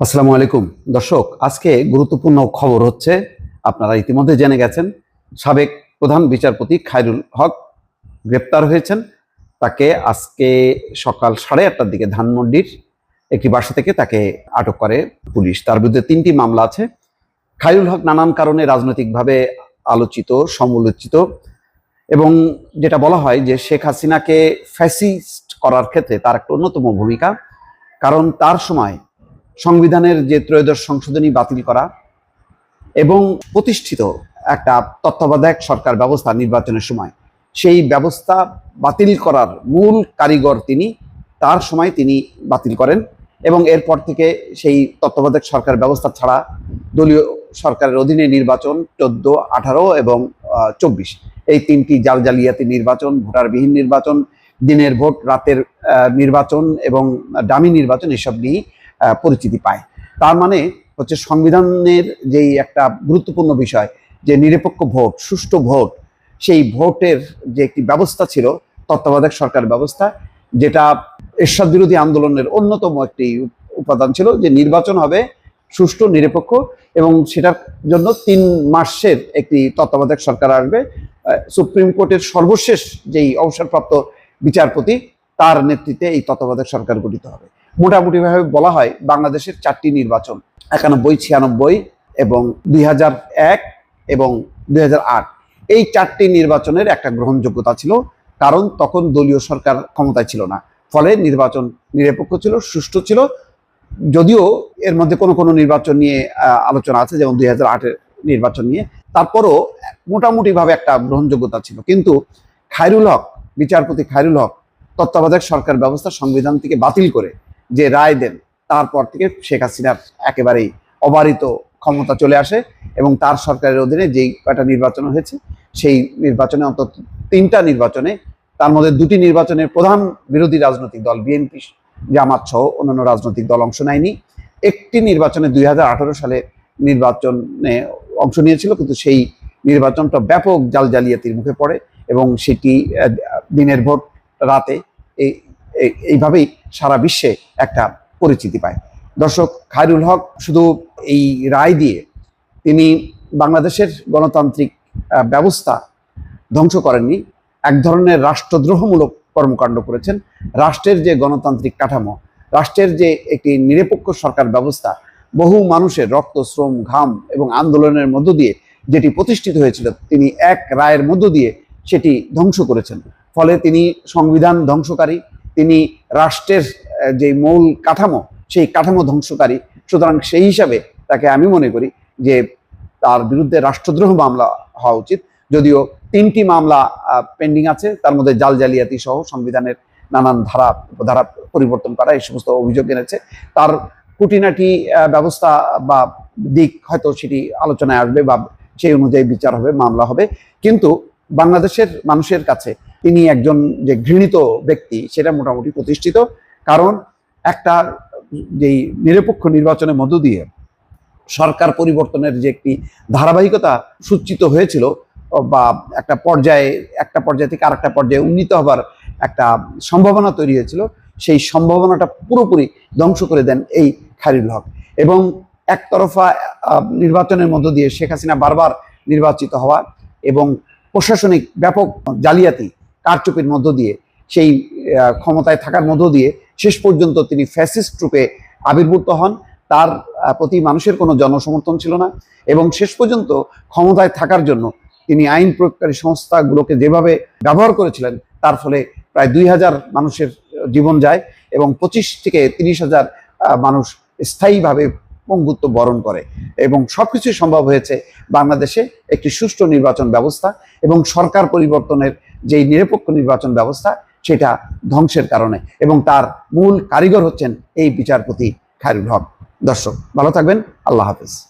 আসসালামু আলাইকুম। দর্শক, আজকে গুরুত্বপূর্ণ খবর হচ্ছে, আপনারা ইতিমধ্যে জেনে গেছেন, সাবেক প্রধান বিচারপতি খায়রুল হক গ্রেপ্তার হয়েছেন। তাকে আজকে সকাল সাড়ে আটটার দিকে ধানমন্ডির একটি বাসা থেকে তাকে আটক করে পুলিশ। তার বিরুদ্ধে তিনটি মামলা আছে। খায়রুল হক নানান কারণে রাজনৈতিকভাবে আলোচিত, সমালোচিত, এবং যেটা বলা হয় যে শেখ হাসিনাকে ফ্যাসিস্ট করার ক্ষেত্রে তার একটা অন্যতম ভূমিকা, কারণ তার সময় সংবিধানের যে ত্রয়োদশ সংশোধনী বাতিল করা এবং প্রতিষ্ঠিত একটা তত্ত্বাবধায়ক সরকার ব্যবস্থা নির্বাচনের সময়, সেই ব্যবস্থা বাতিল করার মূল কারিগর তিনি, তার সময় তিনি বাতিল করেন এবং এরপর থেকে সেই তত্ত্বাবধায়ক সরকার ব্যবস্থা ছাড়া দলীয় সরকারের অধীনে নির্বাচন চোদ্দ, আঠারো এবং চব্বিশ। এই তিনটি জাল জালিয়াতি নির্বাচন, ভোটারবিহীন নির্বাচন, দিনের ভোট, রাতের নির্বাচন এবং ডামি নির্বাচন, এসব নিয়েই পরিচিতি পায়। তার মানে হচ্ছে সংবিধানের যেই একটা গুরুত্বপূর্ণ বিষয়, যে নিরপেক্ষ ভোট, সুষ্ঠু ভোট, সেই ভোটের যে একটি ব্যবস্থা ছিল, তত্ত্বাবধায়ক সরকার ব্যবস্থা, যেটা এরশাদ বিরোধী আন্দোলনের অন্যতম একটি উপাদান ছিল, যে নির্বাচন হবে সুষ্ঠু, নিরপেক্ষ এবং সেটার জন্য তিন মাসের একটি তত্ত্বাবধায়ক সরকার আসবে। সুপ্রিম কোর্টের সর্বশেষ যেই অবসরপ্রাপ্ত বিচারপতি, তার নেতৃত্বে এই তত্ত্বাবধায়ক সরকার গঠিত হবে। মোটামুটিভাবে বলা হয় বাংলাদেশের চারটি নির্বাচন, একানব্বই, ছিয়ানব্বই এবং দুই এক এবং দুই হাজার আট। এই চারটি নির্বাচনের একটা গ্রহণযোগ্যতা ছিল, কারণ তখন দলীয় সরকার ক্ষমতায় ছিল না। ফলে নির্বাচন নিরপেক্ষ ছিল, সুষ্ঠু ছিল। যদিও এর মধ্যে কোনো কোনো নির্বাচন নিয়ে আলোচনা আছে, যেমন দুই হাজার নির্বাচন নিয়ে। তারপরও মোটামুটিভাবে একটা গ্রহণযোগ্যতা ছিল। কিন্তু খায়রুল হক, বিচারপতি খায়রুল হক তত্ত্বাবধায়ক সরকার ব্যবস্থা সংবিধান থেকে বাতিল করে যে রায় দেন, তারপর থেকে শেখ হাসিনার একেবারেই অবারিত ক্ষমতা চলে আসে এবং তার সরকারের অধীনে যেই কয়টা নির্বাচন হয়েছে, সেই নির্বাচনে অন্তত তিনটা নির্বাচনে, তার মধ্যে দুটি নির্বাচনের প্রধান বিরোধী রাজনৈতিক দল বিএনপি, জামাত সহ অন্যান্য রাজনৈতিক দল অংশ নেয়নি। একটি নির্বাচনে দুই হাজার আঠেরো সালে নির্বাচনে অংশ নিয়েছিল, কিন্তু সেই নির্বাচনটা ব্যাপক জাল জালিয়াতির মুখে পড়ে এবং সেটি দিনের ভোট রাতে এই এই- এইভাবেই সারা বিশ্বে একটা পরিচিতি পায়। দর্শক, খায়রুল হক শুধু এই রায় দিয়ে তিনি বাংলাদেশের গণতান্ত্রিক ব্যবস্থা ধ্বংস করেননি। এক ধরনের রাষ্ট্রদ্রোহমূলক কর্মকাণ্ড করেছেন। রাষ্ট্রের যে গণতান্ত্রিক কাঠামো, রাষ্ট্রের যে একটি নিরপেক্ষ সরকার ব্যবস্থা, বহু মানুষের রক্ত, শ্রম, ঘাম এবং আন্দোলনের মধ্য দিয়ে যেটি প্রতিষ্ঠিত হয়েছিল, তিনি এক রায়ের মধ্য দিয়ে সেটি ধ্বংস করেছেন। ফলে তিনি সংবিধান ধ্বংসকারী তিনি রাষ্ট্রের যে মূল কাঠামো, সেই কাঠামো ধ্বংসকারী। সুতরাং সেই হিসাবে তাকে আমি মনে করি যে তার বিরুদ্ধে রাষ্ট্রদ্রোহ মামলা হওয়া উচিত। যদিও তিনটি মামলা পেন্ডিং আছে, তার মধ্যে জাল জালিয়াতি সহ সংবিধানের নানান ধারা ধারা পরিবর্তন করা, এই সমস্ত অভিযোগ এনেছে। তার কুটিনাটি ব্যবস্থা বা দিক হয়তো সেটি আলোচনায় আসবে বা সেই অনুযায়ী বিচার হবে, মামলা হবে। কিন্তু বাংলাদেশের মানুষের কাছে তিনি একজন যে ঘৃণিত ব্যক্তি, সেটা মোটামুটি প্রতিষ্ঠিত। কারণ একটা যেই নিরপেক্ষ নির্বাচনের মধ্য দিয়ে সরকার পরিবর্তনের যে একটি ধারাবাহিকতা সূচিত হয়েছিল, বা একটা পর্যায়ে, একটা পর্যায় থেকে আরেকটা পর্যায়ে উন্নীত হবার একটা সম্ভাবনা তৈরি হয়েছিল, সেই সম্ভাবনাটা পুরোপুরি ধ্বংস করে দেন এই খায়রুল হক। এবং একতরফা নির্বাচনের মধ্য দিয়ে শেখ হাসিনা বারবার নির্বাচিত হওয়া এবং প্রশাসনিক ব্যাপক জালিয়াতি কারচুপির মধ্য দিয়ে, সেই ক্ষমতায় থাকার মধ্য দিয়ে শেষ পর্যন্ত তিনি ফ্যাসিস্ট রূপে আবির্ভূত হন। তার প্রতি মানুষের কোনো জনসমর্থন ছিল না এবং শেষ পর্যন্ত ক্ষমতায় থাকার জন্য তিনি আইন প্রয়োগকারী সংস্থাগুলোকে যেভাবে ব্যবহার করেছিলেন, তার ফলে প্রায় দুই হাজার মানুষের জীবন যায় এবং পঁচিশ থেকে তিরিশ হাজার মানুষ স্থায়ীভাবে পঙ্গুত্ব বরণ করে এবং সবকিছু সম্ভব হয়েছে বাংলাদেশে একটি সুষ্ঠু নির্বাচন ব্যবস্থা এবং সরকার পরিবর্তনের যেই নিরপেক্ষ নির্বাচন ব্যবস্থা, সেটা ধ্বংসের কারণে এবং তার মূল কারিগর হচ্ছেন এই বিচারপতি খায়রুল হক। দর্শক, ভালো থাকবেন। আল্লাহ হাফিজ।